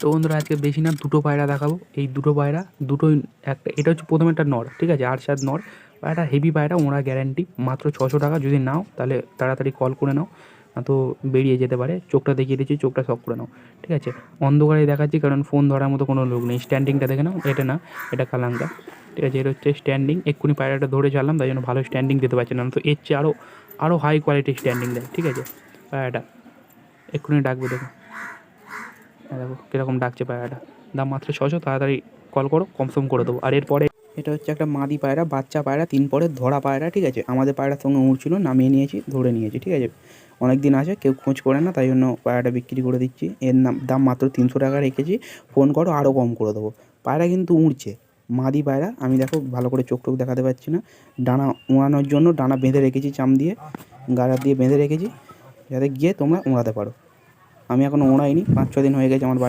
তো বন্ধুরা, আজকে বেশি না, দুটো পায়রা দেখাবো। এই দুটো পায়রা, দুটোই একটা, এটা হচ্ছে প্রথমে একটা নর, ঠিক আছে? আর সাত নর। পায়রাটা হেভি পায়রা ওরা গ্যারান্টি মাত্র ছশো টাকা, যদি নাও, তাহলে তাড়াতাড়ি কল করে নাও। না তো বেরিয়ে যেতে পারে। চোখটা দেখিয়ে দিচ্ছি, চোখটা সব করে নাও, ঠিক আছে? অন্ধকারে দেখাচ্ছি, কারণ ফোন ধরার মতো কোনো লোক নেই। স্ট্যান্ডিংটা দেখে নাও, এটা না, এটা কালাঙ্কা ঠিক আছে, এটা হচ্ছে স্ট্যান্ডিং এক্ষুনি পায়রাটা ধরে চাললাম তাই জন্য ভালো স্ট্যান্ডিং দিতে পারছে না। তো এর চেয়ে আরও আরও হাই কোয়ালিটির স্ট্যান্ডিং দেয়, ঠিক আছে? পায়রাটা, এক্ষুনি ডাকবে, দেখো। দেখো কীরকম ডাকছে পায়রাটা। দাম মাত্র ছশো তাড়াতাড়ি কল করো কমসম করে দেবো। আর এরপরে এটা হচ্ছে একটা মাদি পায়রা, বাচ্চা পায়রা, তিন পরে ধরা পায়রা, ঠিক আছে? আমাদের পায়রার সঙ্গে উড়ছিল নামিয়ে নিয়েছি, ধরে নিয়েছি, ঠিক আছে? অনেক দিন আছে, কেউ খোঁজ করে না, তাই জন্য পায়রাটা বিক্রি করে দিচ্ছি। এর নাম, দাম মাত্র তিনশো টাকা রেখেছি ফোন করো, আরও কম করে দেবো। পায়রা কিন্তু উড়ছে, মাদি পায়রা, আমি দেখো ভালো করে চোখ টোক দেখাতে পারছি না। ডানা উড়ানোর জন্য ডানা বেঁধে রেখেছি, চাম দিয়ে গাড়া দিয়ে বেঁধে রেখেছি, যাতে গিয়ে তোমরা উড়াতে পারো। আমি এখনও ওড়াইনি পাঁচ ছ দিন হয়ে গেছে আমার বাড়ি।